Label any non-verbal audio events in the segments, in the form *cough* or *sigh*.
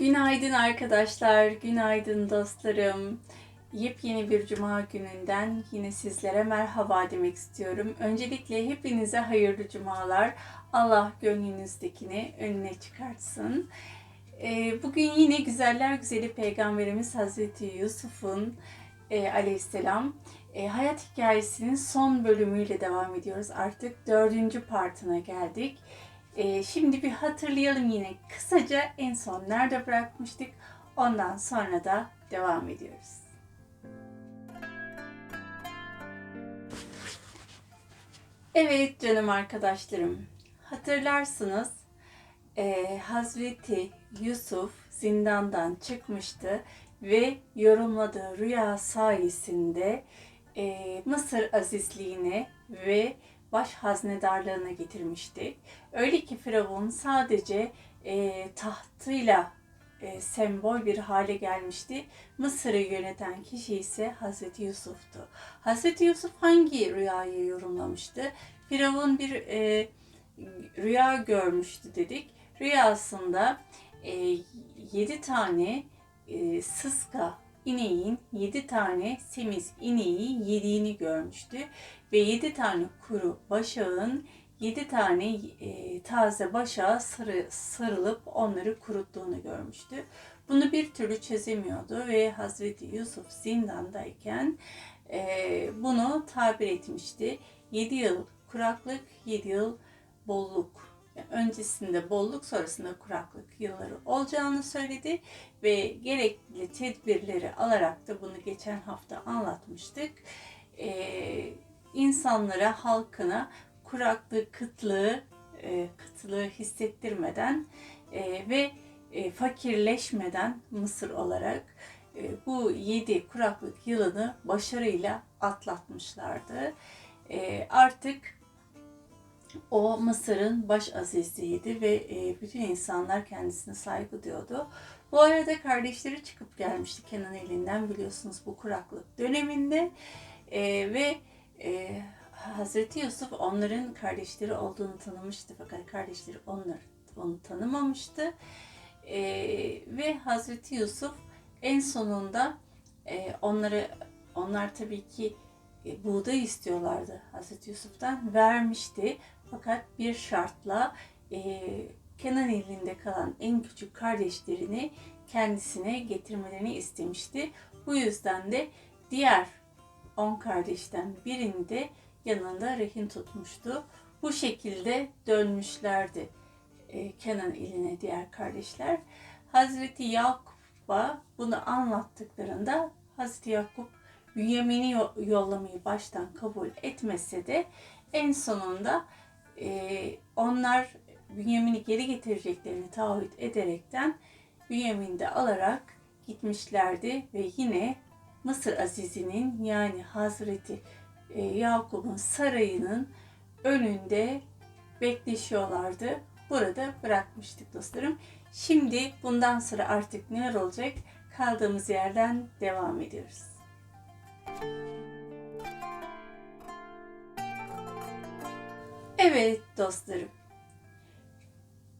Günaydın arkadaşlar, günaydın dostlarım. Yepyeni bir cuma gününden yine sizlere merhaba demek istiyorum. Öncelikle hepinize hayırlı cumalar. Allah gönlünüzdekini önüne çıkartsın. Ee, Bugün yine güzeller güzeli Peygamberimiz Hazreti Yusuf'un e, aleyhisselam e, hayat hikayesinin son bölümüyle devam ediyoruz. Artık dördüncü partına geldik. Ee, şimdi bir hatırlayalım yine kısaca en son nerede bırakmıştık. Ondan sonra da devam ediyoruz. Evet canım arkadaşlarım. Hatırlarsınız e, Hazreti Yusuf zindandan çıkmıştı ve yorumladığı rüya sayesinde e, Mısır azizliğine ve baş haznedarlığına getirmişti. Öyle ki Firavun sadece e, tahtıyla e, sembol bir hale gelmişti. Mısır'ı yöneten kişi ise Hazreti Yusuf'tu. Hazreti Yusuf hangi rüyayı yorumlamıştı? Firavun bir e, rüya görmüştü dedik. Rüyasında e, 7 tane e, sıska ineğin 7 tane semiz ineği yediğini görmüştü ve 7 tane kuru başağın 7 tane e, taze başağa sarı, sarılıp onları kuruttuğunu görmüştü. Bunu bir türlü çözemiyordu ve Hazreti Yusuf zindandayken e, bunu tabir etmişti. 7 yıl kuraklık, 7 yıl bolluk öncesinde bolluk sonrasında kuraklık yılları olacağını söyledi ve gerekli tedbirleri alarak da bunu geçen hafta anlatmıştık. Ee, insanlara, halkına kuraklığı, kıtlığı, e, kıtlığı hissettirmeden e, ve e, fakirleşmeden Mısır olarak e, bu yedi kuraklık yılını başarıyla atlatmışlardı. E, artık o Mısır'ın baş azizliğiydi ve e, bütün insanlar kendisine saygı diyordu. Bu arada kardeşleri çıkıp gelmişti Kenan elinden biliyorsunuz bu kuraklık döneminde. E, ve e, Hazreti Yusuf onların kardeşleri olduğunu tanımıştı fakat kardeşleri onları onu tanımamıştı. Ve Hazreti Yusuf en sonunda e, onları onlar tabii ki buğday istiyorlardı Hazreti Yusuf'tan vermişti fakat bir şartla e, Kenan elinde kalan en küçük kardeşlerini kendisine getirmelerini istemişti. Bu yüzden de diğer on kardeşten birini de yanında rehin tutmuştu. Bu şekilde dönmüşlerdi e, Kenan eline diğer kardeşler. Hazreti Yakup'a bunu anlattıklarında Hazreti Yakup Bünyamin'i yollamayı baştan kabul etmese de en sonunda e, onlar Bünyamin'i geri getireceklerini taahhüt ederekten Bünyamin'i de alarak gitmişlerdi ve yine Mısır Azizi'nin yani Hazreti e, Yakup'un sarayının önünde bekleşiyorlardı. Burada bırakmıştık dostlarım. Şimdi bundan sonra artık neler olacak? Kaldığımız yerden devam ediyoruz. Evet dostlarım.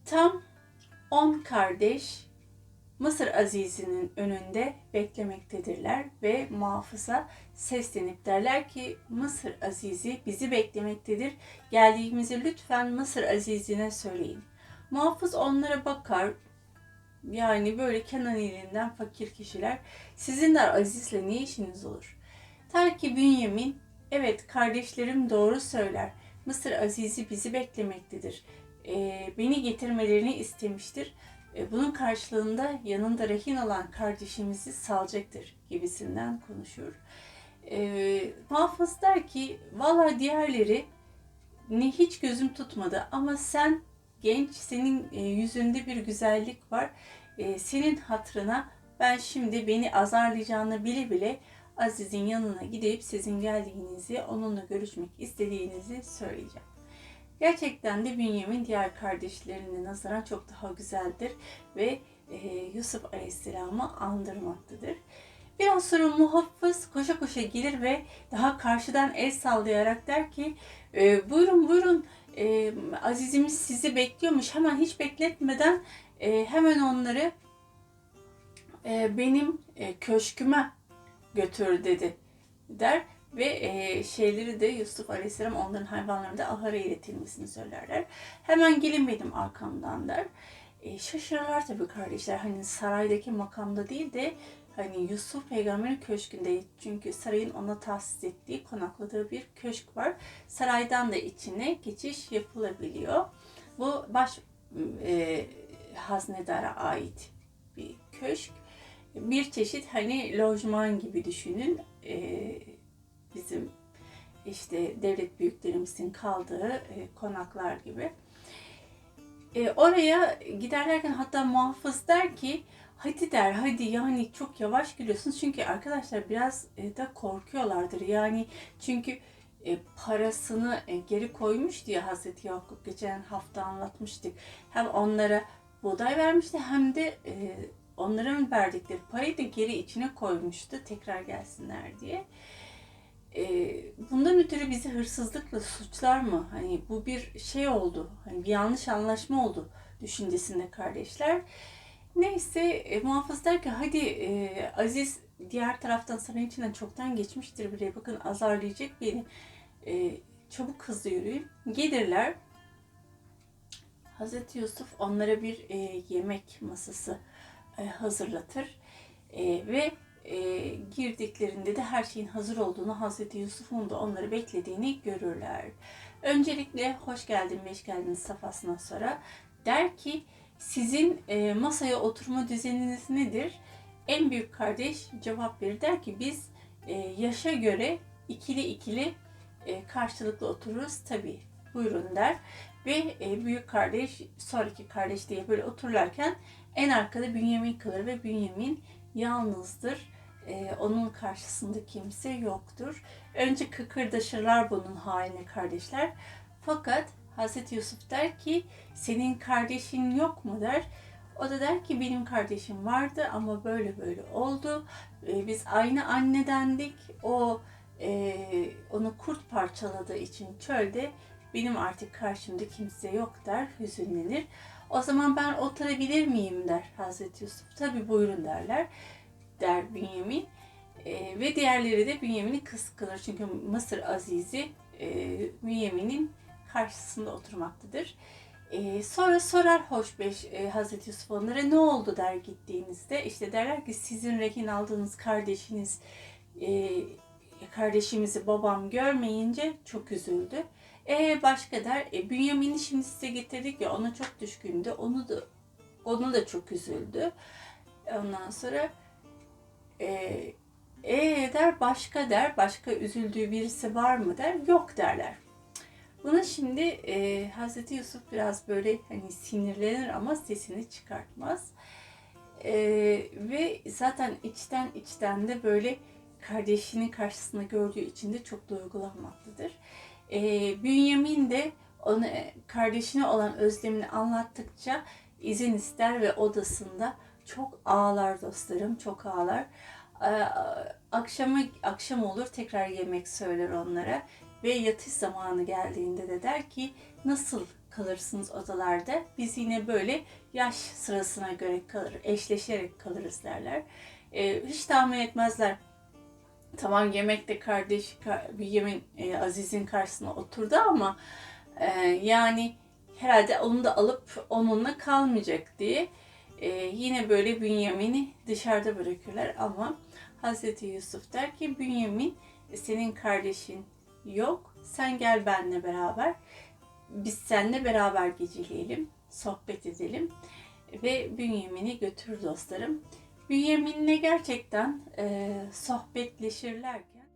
Tam 10 kardeş Mısır Azizi'nin önünde beklemektedirler ve muhafıza seslenip derler ki Mısır Azizi bizi beklemektedir. Geldiğimizi lütfen Mısır Azizi'ne söyleyin. Muhafız onlara bakar. Yani böyle Kenan ilinden fakir kişiler. Sizinle Aziz'le ne işiniz olur? Ta ki Bünyamin, evet kardeşlerim doğru söyler. Mısır Azizi bizi beklemektedir. E, beni getirmelerini istemiştir. E, bunun karşılığında yanında rehin olan kardeşimizi salacaktır gibisinden konuşuyor. E, muhafız der ki valla diğerleri ne hiç gözüm tutmadı ama sen genç senin e, yüzünde bir güzellik var. E, senin hatrına ben şimdi beni azarlayacağını bile bile Aziz'in yanına gidip sizin geldiğinizi, onunla görüşmek istediğinizi söyleyeceğim. Gerçekten de Bünyamin diğer kardeşlerine nazaran çok daha güzeldir ve e, Yusuf Aleyhisselam'ı andırmaktadır. Biraz sonra muhafız koşa koşa gelir ve daha karşıdan el sallayarak der ki e, buyurun buyurun e, Azizimiz sizi bekliyormuş hemen hiç bekletmeden e, hemen onları e, benim e, köşküme götür dedi der ve e, şeyleri de Yusuf Aleyhisselam onların hayvanlarını da ahıra iletilmesini söylerler. Hemen gelin benim arkamdan der. E, şaşırırlar tabii kardeşler. Hani saraydaki makamda değil de hani Yusuf peygamberin köşkünde. Çünkü sarayın ona tahsis ettiği, konakladığı bir köşk var. Saraydan da içine geçiş yapılabiliyor. Bu baş e, haznedara ait bir köşk. Bir çeşit hani lojman gibi düşünün. E, bizim işte devlet büyüklerimizin kaldığı e, konaklar gibi. E, oraya giderlerken hatta muhafız der ki hadi der hadi yani çok yavaş gidiyorsunuz çünkü arkadaşlar biraz e, da korkuyorlardır yani çünkü e, parasını e, geri koymuş diye Hazreti Yakup geçen hafta anlatmıştık hem onlara buğday vermişti hem de e, onların verdikleri parayı da geri içine koymuştu tekrar gelsinler diye. E, bundan ötürü bizi hırsızlıkla suçlar mı? Hani bu bir şey oldu, hani bir yanlış anlaşma oldu düşüncesinde kardeşler. Neyse e, muhafız der ki hadi e, Aziz diğer taraftan sarayın içinden çoktan geçmiştir bile bakın azarlayacak beni. E, çabuk hızlı yürüyün. Gelirler. Hazreti Yusuf onlara bir e, yemek masası hazırlatır. E, ve e, girdiklerinde de her şeyin hazır olduğunu Hazreti Yusuf'un da onları beklediğini görürler. Öncelikle hoş geldin, beş geldin safhasından sonra. Der ki sizin e, masaya oturma düzeniniz nedir? En büyük kardeş cevap verir. Der ki biz e, yaşa göre ikili ikili e, karşılıklı otururuz. Tabi buyurun. der. Ve e, büyük kardeş sonraki kardeş diye böyle otururlarken en arkada Bünyamin kalır ve Bünyamin yalnızdır. E, onun karşısında kimse yoktur. Önce kıkırdaşırlar bunun haline kardeşler. Fakat Hazreti Yusuf der ki senin kardeşin yok mu der. O da der ki benim kardeşim vardı ama böyle böyle oldu. E, biz aynı annedendik. O e, onu kurt parçaladığı için çölde benim artık karşımda kimse yok der, hüzünlenir. O zaman ben oturabilir miyim der Hazreti Yusuf. Tabi buyurun derler der Bünyamin. E, ve diğerleri de Bünyamin'i kıskanır. Çünkü Mısır Azizi e, Bünyamin'in karşısında oturmaktadır. E, sonra sorar Hoşbeş e, Hazreti Yusuf onlara ne oldu der gittiğinizde. İşte derler ki sizin rehin aldığınız kardeşiniz e, kardeşimizi babam görmeyince çok üzüldü. E başka der. E, Bünyamin'i şimdi size getirdik ya ona çok düşkündü. Onu da onu da çok üzüldü. Ondan sonra e, e der başka der. Başka üzüldüğü birisi var mı der. Yok derler. Buna şimdi e, Hazreti Yusuf biraz böyle hani sinirlenir ama sesini çıkartmaz. E, ve zaten içten içten de böyle kardeşinin karşısında gördüğü için de çok duygulanmaktadır. E, Bünyamin de onu kardeşine olan özlemini anlattıkça izin ister ve odasında çok ağlar dostlarım, çok ağlar. E, akşama akşam olur tekrar yemek söyler onlara ve yatış zamanı geldiğinde de der ki nasıl kalırsınız odalarda? Biz yine böyle yaş sırasına göre kalır, eşleşerek kalırız derler. E, hiç tahmin etmezler. Tamam yemekte kardeş bir yemin e, Aziz'in karşısına oturdu ama e, yani herhalde onu da alıp onunla kalmayacak diye e, yine böyle Bünyamin'i dışarıda bırakıyorlar ama Hazreti Yusuf der ki Bünyamin senin kardeşin yok. Sen gel benle beraber. Biz seninle beraber geceleyelim, sohbet edelim ve Bünyamin'i götür dostlarım. Bünyamin'le gerçekten e, sohbetleşirlerken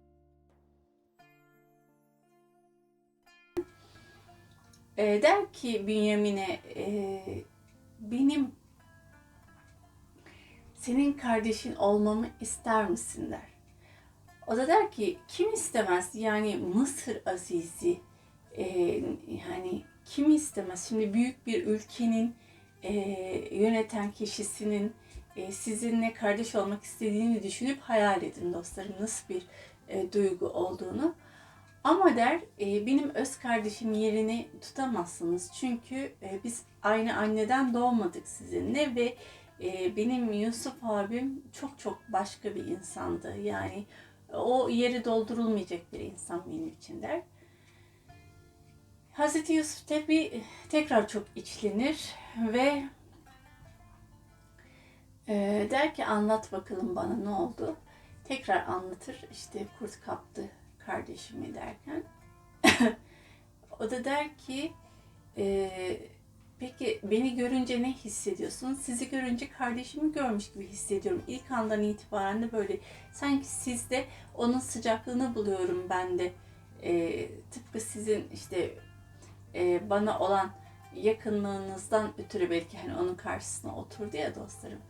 e, der ki Bünyamin'e e, benim senin kardeşin olmamı ister misin? der. O da der ki kim istemez? Yani Mısır azizi e, yani kim istemez? Şimdi büyük bir ülkenin e, yöneten kişisinin sizinle kardeş olmak istediğini düşünüp hayal edin dostlarım nasıl bir e, duygu olduğunu. Ama der e, benim öz kardeşim yerini tutamazsınız çünkü e, biz aynı anneden doğmadık sizinle ve benim Yusuf abim çok çok başka bir insandı. Yani o yeri doldurulmayacak bir insan benim için der. Hazreti Yusuf tabi tekrar çok içlenir ve e, der ki anlat bakalım bana ne oldu. Tekrar anlatır işte kurt kaptı kardeşimi derken. *laughs* o da der ki e, peki beni görünce ne hissediyorsun? Sizi görünce kardeşimi görmüş gibi hissediyorum. İlk andan itibaren de böyle sanki sizde onun sıcaklığını buluyorum ben de. E, tıpkı sizin işte e, bana olan yakınlığınızdan ötürü belki hani onun karşısına oturdu ya dostlarım.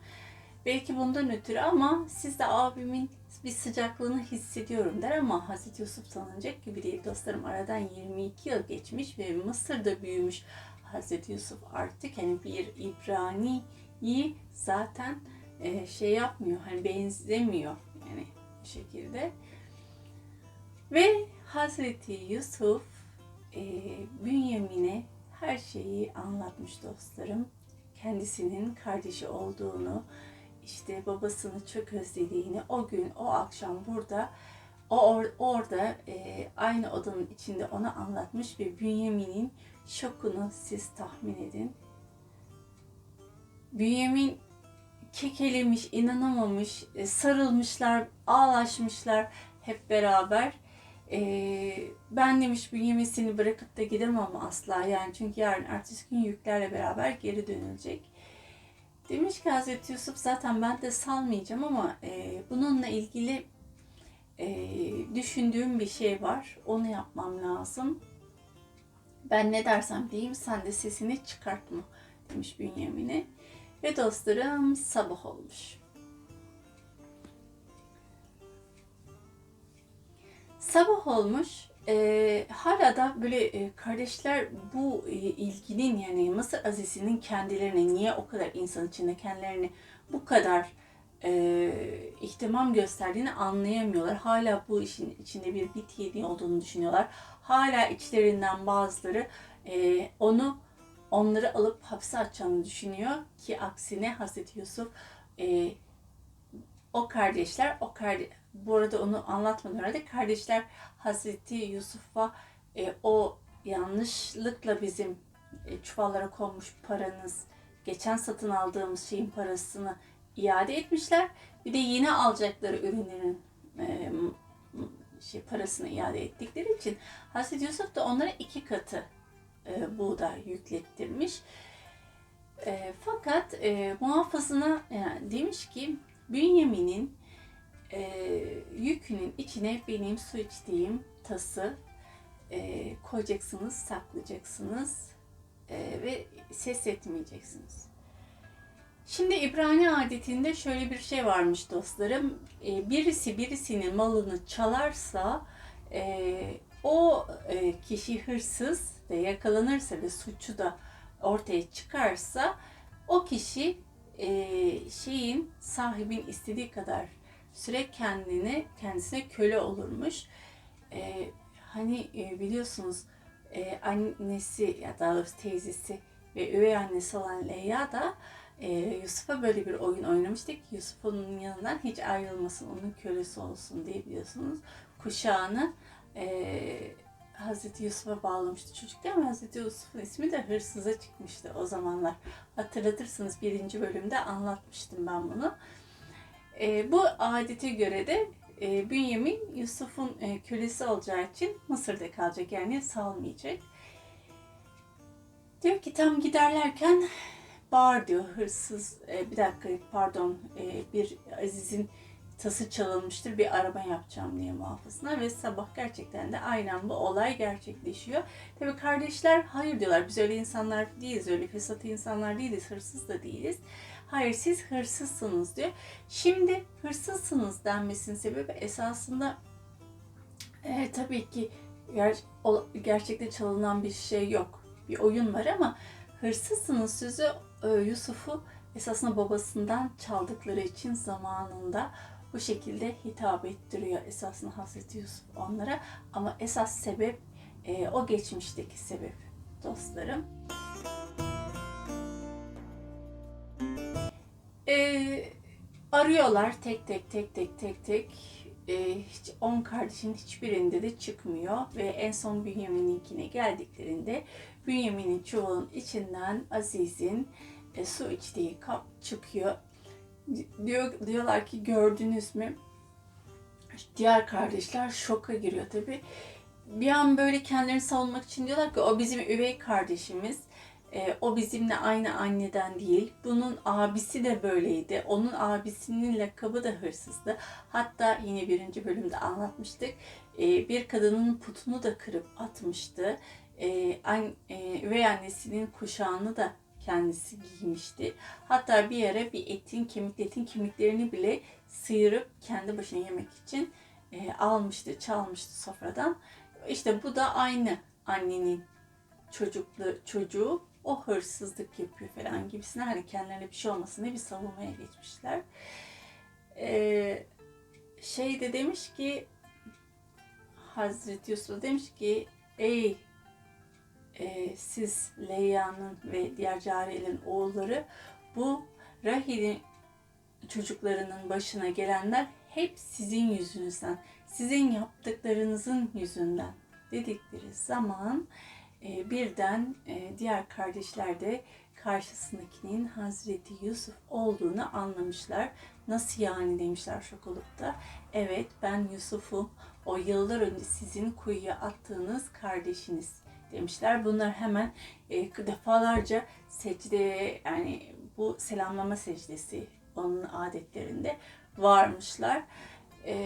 Belki bundan ötürü ama siz de abimin bir sıcaklığını hissediyorum der ama Hazreti Yusuf tanınacak gibi değil dostlarım. Aradan 22 yıl geçmiş ve Mısır'da büyümüş Hazreti Yusuf artık hani bir İbrani'yi zaten e, şey yapmıyor hani benzemiyor yani bu şekilde. Ve Hazreti Yusuf e, Bünyamin'e her şeyi anlatmış dostlarım. Kendisinin kardeşi olduğunu, işte babasını çok özlediğini, o gün, o akşam burada, o or, orada e, aynı odanın içinde ona anlatmış ve Bünyamin'in şokunu siz tahmin edin. Bünyamin kekelemiş, inanamamış, e, sarılmışlar, ağlaşmışlar hep beraber. E, ben demiş Bünyamin seni bırakıp da gidemem asla yani çünkü yarın ertesi gün yüklerle beraber geri dönülecek. Demiş ki Hazreti Yusuf zaten ben de salmayacağım ama e, bununla ilgili e, düşündüğüm bir şey var. Onu yapmam lazım. Ben ne dersem diyeyim sen de sesini çıkartma demiş Bünyamin'e. Ve dostlarım sabah olmuş. Sabah olmuş. E, hala da böyle e, kardeşler bu e, ilginin yani Mısır Azisi'nin kendilerine niye o kadar insan içinde kendilerini bu kadar e, ihtimam gösterdiğini anlayamıyorlar. Hala bu işin içinde bir bit yediği olduğunu düşünüyorlar. Hala içlerinden bazıları e, onu onları alıp hapse atacağını düşünüyor ki aksine Hazreti Yusuf e, o kardeşler o kardeş bu arada onu anlatmadan önce kardeşler Hazreti Yusuf'a e, o yanlışlıkla bizim e, çuvallara konmuş paranız, geçen satın aldığımız şeyin parasını iade etmişler. Bir de yeni alacakları ürünlerin e, şey parasını iade ettikleri için Hazreti Yusuf da onlara iki katı e, buğday yüklettirmiş. E, fakat e, muhafızına yani demiş ki Bünyamin'in e, yükünün içine benim su içtiğim tası e, koyacaksınız, saklayacaksınız e, ve ses etmeyeceksiniz. Şimdi İbrani adetinde şöyle bir şey varmış dostlarım. E, birisi birisinin malını çalarsa e, o e, kişi hırsız ve yakalanırsa ve suçu da ortaya çıkarsa o kişi e, şeyin sahibin istediği kadar süre kendini kendisine köle olurmuş. E, hani e, biliyorsunuz e, annesi ya da doğrusu teyzesi ve üvey annesi olan Leya da e, Yusuf'a böyle bir oyun oynamıştık. Yusuf'un yanından hiç ayrılmasın, onun kölesi olsun diye biliyorsunuz. Kuşağını e, Hazreti Yusuf'a bağlamıştı çocukken ve Hazreti Yusuf'un ismi de hırsıza çıkmıştı o zamanlar. Hatırlatırsınız birinci bölümde anlatmıştım ben bunu. E, bu adete göre de e, Bünyamin Yusuf'un e, kölesi olacağı için Mısır'da kalacak yani salmayacak. Diyor ki tam giderlerken bağır diyor hırsız e, bir dakika pardon e, bir Aziz'in tası çalınmıştır bir araba yapacağım diye muhafızına ve sabah gerçekten de aynen bu olay gerçekleşiyor. Tabi kardeşler hayır diyorlar biz öyle insanlar değiliz öyle fesat insanlar değiliz hırsız da değiliz. Hayır siz hırsızsınız diyor. Şimdi hırsızsınız denmesinin sebebi esasında e, tabii ki ger gerçekte çalınan bir şey yok. Bir oyun var ama hırsızsınız sözü e, Yusuf'u esasında babasından çaldıkları için zamanında bu şekilde hitap ettiriyor esasında Hazreti Yusuf onlara. Ama esas sebep e, o geçmişteki sebep dostlarım. Ee, arıyorlar tek tek tek tek tek tek. Ee, hiç 10 kardeşin hiçbirinde de çıkmıyor ve en son Bünyamin'inkine geldiklerinde Bünyamin'in çuvalın içinden Aziz'in e, su içtiği kap çıkıyor. Diyor, diyorlar ki gördünüz mü? Diğer kardeşler şoka giriyor tabi. Bir an böyle kendilerini savunmak için diyorlar ki o bizim üvey kardeşimiz. E, o bizimle aynı anneden değil. Bunun abisi de böyleydi. Onun abisinin lakabı da hırsızdı. Hatta yine birinci bölümde anlatmıştık. E, bir kadının putunu da kırıp atmıştı. E, an, e, üvey annesinin kuşağını da kendisi giymişti. Hatta bir yere bir etin, kemik etin kemiklerini bile sıyırıp kendi başına yemek için e, almıştı, çalmıştı sofradan. İşte bu da aynı annenin çocuklu çocuğu o hırsızlık yapıyor falan gibisine hani kendilerine bir şey olmasın diye bir savunmaya geçmişler. Ee, şey de demiş ki Hazreti Yusuf demiş ki ey e, siz Leyya'nın ve diğer cariyelerin oğulları bu Rahil'in çocuklarının başına gelenler hep sizin yüzünüzden, sizin yaptıklarınızın yüzünden dedikleri zaman e, birden e, diğer kardeşler de karşısındakinin Hazreti Yusuf olduğunu anlamışlar. Nasıl yani demişler şok olup da. Evet ben Yusuf'um. O yıllar önce sizin kuyuya attığınız kardeşiniz demişler. Bunlar hemen e, defalarca secdeye yani bu selamlama secdesi onun adetlerinde varmışlar. E,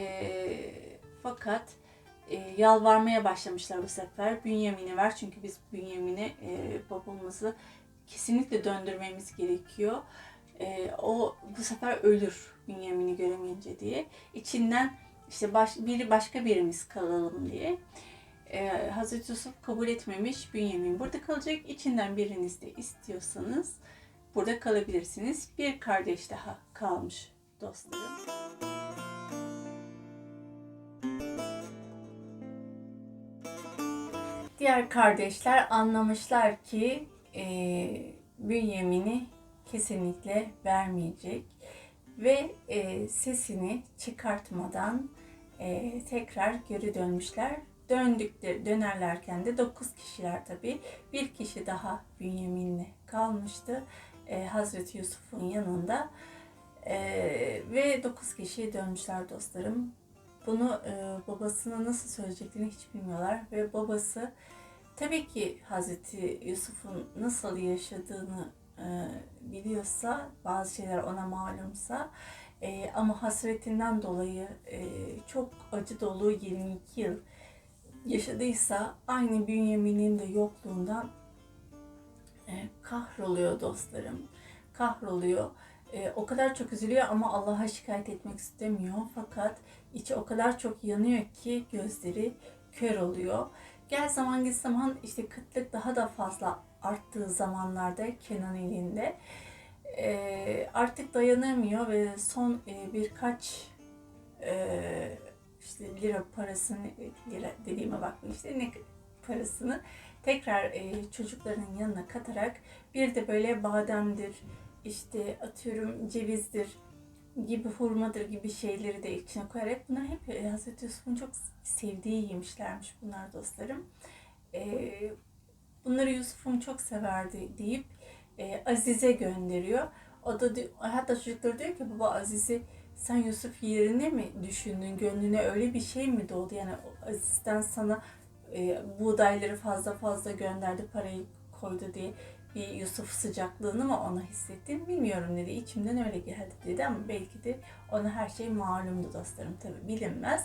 fakat e, yalvarmaya başlamışlar bu sefer. Bünyamin'i ver çünkü biz Bünyamin'i e, babamızı kesinlikle döndürmemiz gerekiyor. E, o bu sefer ölür Bünyamin'i göremeyince diye. İçinden işte baş, biri başka birimiz kalalım diye. Ee, Hazreti Yusuf kabul etmemiş. Bünyamin burada kalacak. İçinden biriniz de istiyorsanız burada kalabilirsiniz. Bir kardeş daha kalmış dostlarım. Diğer kardeşler anlamışlar ki e, Bünyamin'i kesinlikle vermeyecek ve e, sesini çıkartmadan e, tekrar geri dönmüşler. Döndükleri, dönerlerken de 9 kişiler tabii. Bir kişi daha Bünyamin'le kalmıştı. E, Hazreti Yusuf'un yanında. E, ve 9 kişiye dönmüşler dostlarım. Bunu e, babasına nasıl söyleyeceklerini hiç bilmiyorlar. Ve babası tabii ki Hazreti Yusuf'un nasıl yaşadığını e, biliyorsa, bazı şeyler ona malumsa e, ama hasretinden dolayı e, çok acı dolu 22 yıl yaşadıysa aynı Bünyamin'in de yokluğundan e, kahroluyor dostlarım. Kahroluyor. E, o kadar çok üzülüyor ama Allah'a şikayet etmek istemiyor. Fakat içi o kadar çok yanıyor ki gözleri kör oluyor. Gel zaman git zaman işte kıtlık daha da fazla arttığı zamanlarda Kenan elinde e, artık dayanamıyor ve son e, birkaç e, işte lira parasını, lira dediğime bakma işte ne parasını tekrar e, çocuklarının yanına katarak bir de böyle bademdir, işte atıyorum cevizdir gibi hurmadır gibi şeyleri de içine koyarak bunlar hep e, Hazreti Yusuf'un çok sevdiği yemişlermiş bunlar dostlarım. E, bunları Yusuf'um çok severdi deyip e, Aziz'e gönderiyor. O da hatta çocuklar diyor ki baba Aziz'i sen Yusuf yerine mi düşündün? Gönlüne öyle bir şey mi doldu? Yani Aziz'den sana e, buğdayları fazla fazla gönderdi, parayı koydu diye bir Yusuf sıcaklığını mı ona hissettin bilmiyorum dedi. İçimden öyle geldi dedi ama belki de ona her şey malumdu dostlarım tabi bilinmez.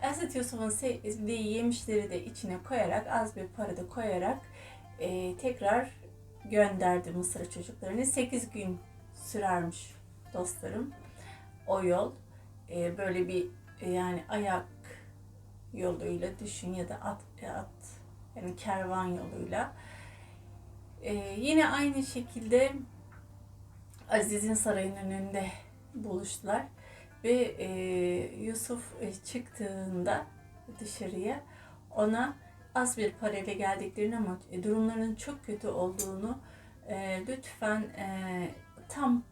Hazreti Yusuf'un sevdiği yemişleri de içine koyarak az bir para da koyarak e, tekrar gönderdi Mısır çocuklarını. 8 gün sürermiş dostlarım o yol. E, böyle bir e, yani ayak yoluyla düşün ya da at, at yani kervan yoluyla. E, yine aynı şekilde Aziz'in sarayının önünde buluştular ve e, Yusuf e, çıktığında dışarıya ona az bir parayla geldiklerini ama e, durumlarının çok kötü olduğunu e, lütfen e, tam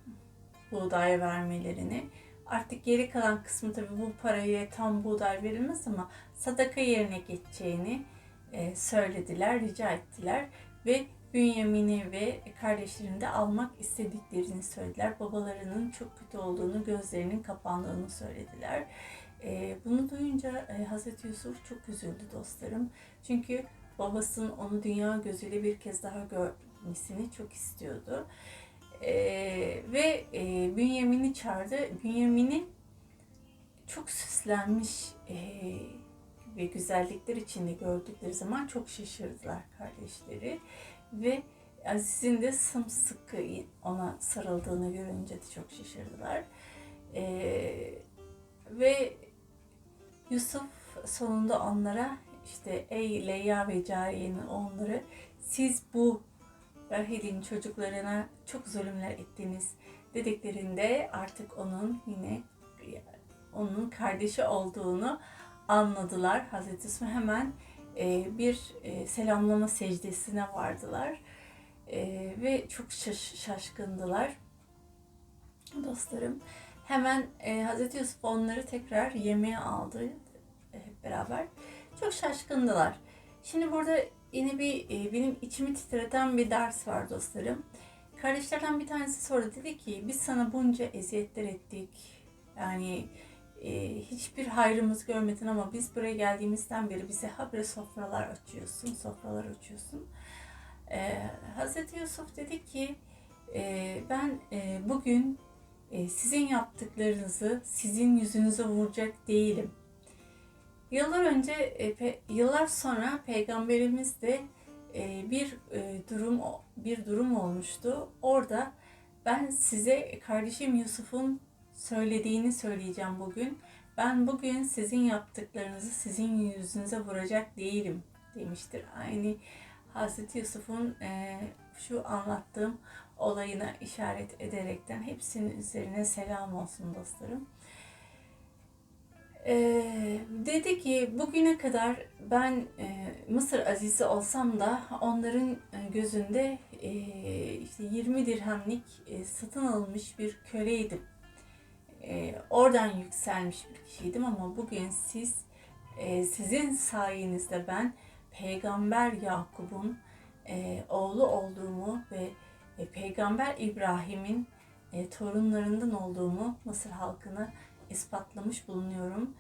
buğday vermelerini. Artık geri kalan kısmı tabii bu paraya tam buğday verilmez ama sadaka yerine geçeceğini e, söylediler, rica ettiler ve Bünyamin'i ve kardeşlerini de almak istediklerini söylediler. Babalarının çok kötü olduğunu, gözlerinin kapandığını söylediler. E, bunu duyunca e, Hazreti Yusuf çok üzüldü dostlarım. Çünkü babasının onu dünya gözüyle bir kez daha görmesini çok istiyordu. E, ve e, Bünyamin'i çağırdı. Bünyamin'i çok süslenmiş e, ve güzellikler içinde gördükleri zaman çok şaşırdılar kardeşleri. Ve Aziz'in de sımsıkı ona sarıldığını görünce de çok şaşırdılar. E, ve Yusuf sonunda onlara işte ey Leyla ve Cariye'nin onları siz bu Rahil'in çocuklarına çok zulümler ettiniz dediklerinde artık onun yine onun kardeşi olduğunu anladılar. Hazreti Yusuf hemen bir e, selamlama secdesine vardılar e, ve çok şaş- şaşkındılar dostlarım. Hemen e, Hazreti Yusuf onları tekrar yemeğe aldı e, hep beraber. Çok şaşkındılar. Şimdi burada yine bir e, benim içimi titreten bir ders var dostlarım. Kardeşlerden bir tanesi sordu dedi ki biz sana bunca eziyetler ettik. Yani e, hiçbir hayrımız görmedin ama biz buraya geldiğimizden beri bize habire sofralar açıyorsun, sofralar açıyorsun. E, Hazreti Yusuf dedi ki e, ben e, bugün e, sizin yaptıklarınızı sizin yüzünüze vuracak değilim. Yıllar önce, e, pe, yıllar sonra Peygamberimiz de e, bir e, durum bir durum olmuştu. Orada ben size kardeşim Yusuf'un söylediğini söyleyeceğim bugün. Ben bugün sizin yaptıklarınızı sizin yüzünüze vuracak değilim demiştir. Aynı Hazreti Yusuf'un e, şu anlattığım olayına işaret ederekten hepsinin üzerine selam olsun dostlarım. Ee, dedi ki bugüne kadar ben e, Mısır azizi olsam da onların e, gözünde e, işte 20 dirhemlik e, satın alınmış bir köleydim. E, oradan yükselmiş bir kişiydim ama bugün siz e, sizin sayenizde ben Peygamber Yakup'un e, oğlu olduğumu ve e, Peygamber İbrahim'in e, torunlarından olduğumu Mısır halkına ispatlamış bulunuyorum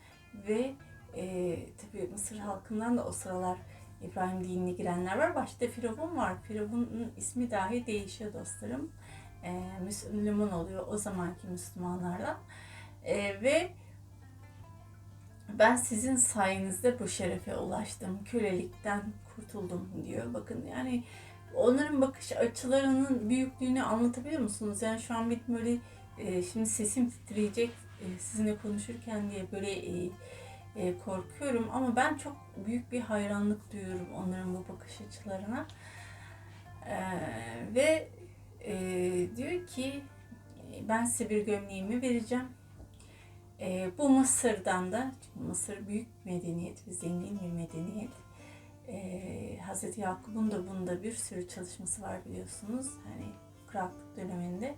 ve e, tabii Mısır halkından da o sıralar İbrahim dinine girenler var. Başta Firavun var. Firavun'un ismi dahi değişiyor dostlarım. E, Müslüman oluyor o zamanki Müslümanlardan. E, ve ben sizin sayenizde bu şerefe ulaştım. Kölelikten kurtuldum diyor. Bakın yani onların bakış açılarının büyüklüğünü anlatabiliyor musunuz? Yani şu an bir böyle e, şimdi sesim titreyecek e, sizinle konuşurken diye böyle e, e, korkuyorum ama ben çok büyük bir hayranlık duyuyorum onların bu bakış açılarına. E, ve e, diyor ki ben size bir gömleğimi vereceğim. E, bu Mısır'dan da, Mısır büyük medeniyet ve zengin bir medeniyet. E, Hazreti Yakup'un da bunda bir sürü çalışması var biliyorsunuz. Hani kuraklık döneminde.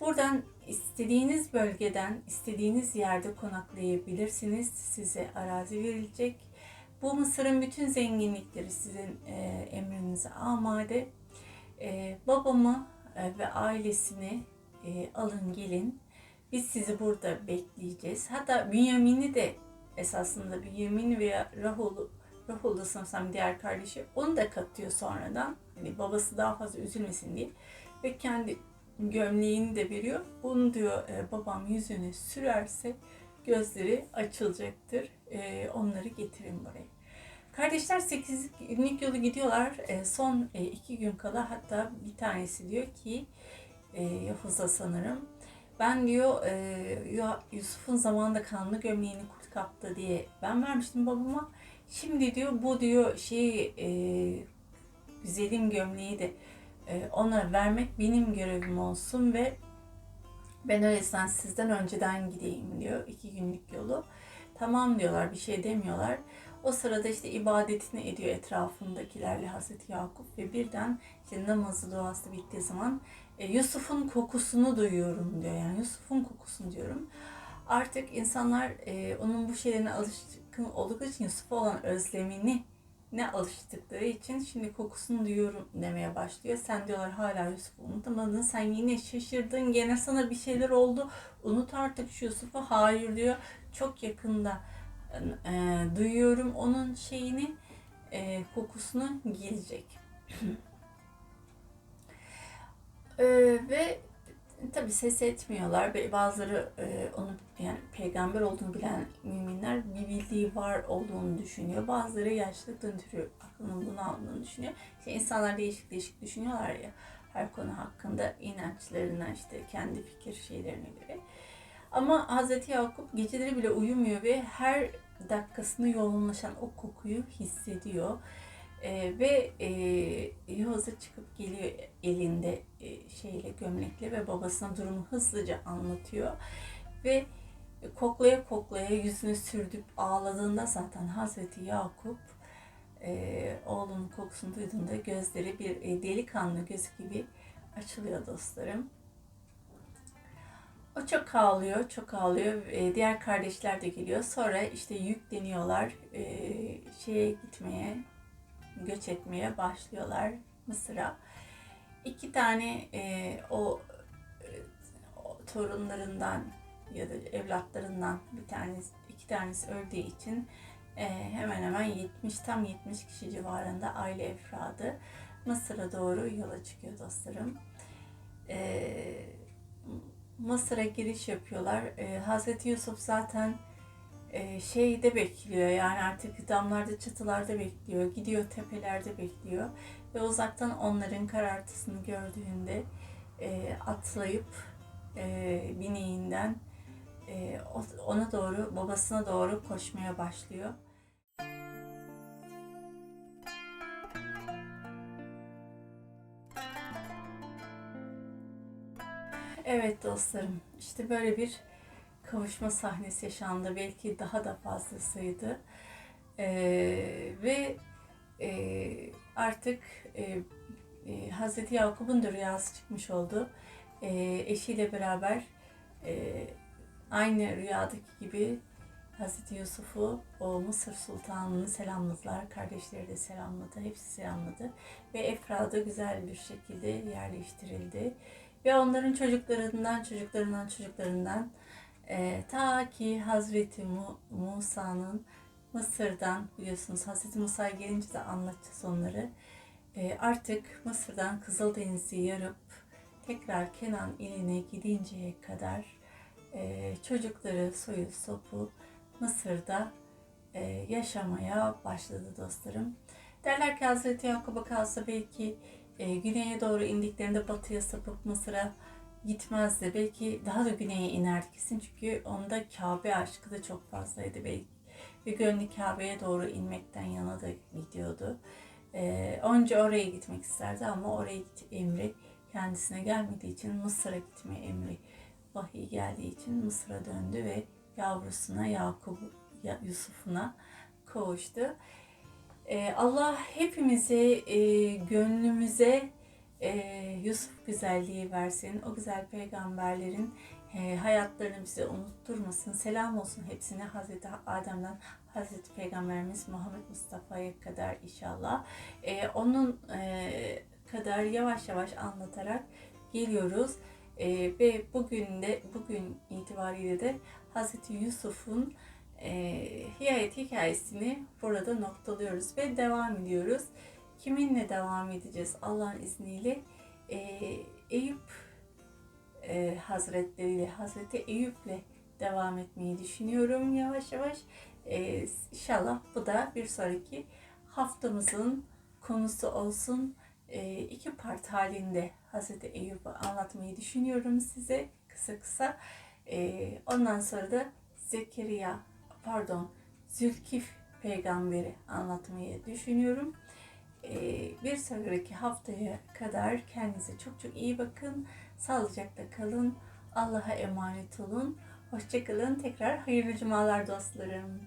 Buradan istediğiniz bölgeden, istediğiniz yerde konaklayabilirsiniz. Size arazi verilecek. Bu Mısır'ın bütün zenginlikleri sizin e, emrinize amade. E, babamı e, ve ailesini e, alın gelin. Biz sizi burada bekleyeceğiz. Hatta Bünyamin'i de esasında Bünyamin veya Rahul, Rahul da sanırsam diğer kardeşi onu da katıyor sonradan. Hani babası daha fazla üzülmesin diye. Ve kendi gömleğini de veriyor. Bunu diyor e, babam yüzüne sürerse gözleri açılacaktır. E, onları getirin buraya. Kardeşler 8 günlük yolu gidiyorlar. E, son e, iki gün kala hatta bir tanesi diyor ki e, sanırım. Ben diyor e, Yusuf'un zamanında kanlı gömleğini kurt kaptı diye ben vermiştim babama. Şimdi diyor bu diyor şey e, güzelim gömleği de e, ona vermek benim görevim olsun ve ben öyleyse sizden önceden gideyim diyor. iki günlük yolu. Tamam diyorlar bir şey demiyorlar. O sırada işte ibadetini ediyor etrafındakilerle Hazreti Yakup ve birden işte namazı duası bittiği zaman E, Yusuf'un kokusunu duyuyorum diyor. Yani Yusuf'un kokusunu diyorum. Artık insanlar e, onun bu şeylerine alışkın oldukları için Yusuf'a olan özlemini ne alıştıkları için şimdi kokusunu duyuyorum demeye başlıyor. Sen diyorlar hala Yusuf'u unutamadın. Sen yine şaşırdın. Gene sana bir şeyler oldu. Unut artık şu Yusuf'u. Hayır diyor. Çok yakında e, duyuyorum onun şeyini e, kokusunu gelecek. *laughs* e, ve tabi ses etmiyorlar ve bazıları e, onu yani peygamber olduğunu bilen müminler bir bildiği var olduğunu düşünüyor. Bazıları yaşlıktan ötürü aklının bunu aldığını düşünüyor. İşte insanlar değişik değişik düşünüyorlar ya her konu hakkında inançlarına işte kendi fikir şeylerine göre. Ama Hazreti Yakup geceleri bile uyumuyor ve her dakikasını yoğunlaşan o kokuyu hissediyor. Ee, ve e, Yavuz'a çıkıp geliyor elinde e, şeyle gömlekle ve babasına durumu hızlıca anlatıyor. Ve koklaya koklaya yüzünü sürdüp ağladığında zaten Hazreti Yakup e, oğlunun kokusunu duyduğunda gözleri bir e, delikanlı göz gibi açılıyor dostlarım. O çok ağlıyor, çok ağlıyor. E, diğer kardeşler de geliyor. Sonra işte yükleniyorlar. E, şeye gitmeye, göç etmeye başlıyorlar Mısır'a. İki tane e, o, o torunlarından ya da evlatlarından bir tanesi, iki tanesi öldüğü için e, hemen hemen 70 tam 70 kişi civarında aile efradı Mısır'a doğru yola çıkıyor dostlarım. E, Mısır'a giriş yapıyorlar. E, Hazreti Yusuf zaten e, şeyde bekliyor yani artık damlarda çatılarda bekliyor. Gidiyor tepelerde bekliyor. Ve uzaktan onların karartısını gördüğünde e, atlayıp e, bineğinden e, ona doğru babasına doğru koşmaya başlıyor. Evet dostlarım, işte böyle bir kavuşma sahnesi yaşandı. Belki daha da fazlasıydı. Ee, ve e, artık e, e, Hazreti Yakup'un da rüyası çıkmış oldu. E, eşiyle beraber e, aynı rüyadaki gibi Hazreti Yusuf'u o Mısır Sultanı'nı selamladılar. Kardeşleri de selamladı. Hepsi selamladı. Ve Efra'da güzel bir şekilde yerleştirildi. Ve onların çocuklarından, çocuklarından, çocuklarından e, ta ki Hazreti Mu, Musa'nın Mısır'dan biliyorsunuz Hazreti Musa'ya gelince de anlatacağız onları. E, artık Mısır'dan Kızıldeniz'i yarıp tekrar Kenan iline gidinceye kadar e, çocukları soyu sopu Mısır'da e, yaşamaya başladı dostlarım. Derler ki Hazreti Yakup'a kalsa belki e, güneye doğru indiklerinde batıya sapıp Mısır'a gitmezdi. Belki daha da güneye inerdi kesin çünkü onda Kabe aşkı da çok fazlaydı belki. Ve gönlü Kabe'ye doğru inmekten yana da gidiyordu. E, önce oraya gitmek isterdi ama oraya git emri kendisine gelmediği için Mısır'a gitme emri vahiy geldiği için Mısır'a döndü ve yavrusuna Yakup Yusuf'una kavuştu. Ee, Allah hepimizi e, gönlümüze e, Yusuf güzelliği versin. O güzel peygamberlerin e, hayatlarını bize unutturmasın. Selam olsun hepsine Hazreti Adem'den Hazreti Peygamberimiz Muhammed Mustafa'ya kadar inşallah. Onun kadar yavaş yavaş anlatarak geliyoruz. Ve bugün de bugün itibariyle de Hazreti Yusuf'un e, hikayet hikayesini burada noktalıyoruz ve devam ediyoruz. Kiminle devam edeceğiz Allah'ın izniyle? E, Eyüp e, Hazretleri Hazreti Eyüp'le devam etmeyi düşünüyorum yavaş yavaş. E, inşallah bu da bir sonraki haftamızın konusu olsun. E, iki part halinde Hazreti Eyüp'ü anlatmayı düşünüyorum size kısa kısa. E, ondan sonra da Zekeriya pardon Zülkif peygamberi anlatmayı düşünüyorum. Ee, bir sonraki haftaya kadar kendinize çok çok iyi bakın. Sağlıcakla kalın. Allah'a emanet olun. Hoşçakalın. Tekrar hayırlı cumalar dostlarım.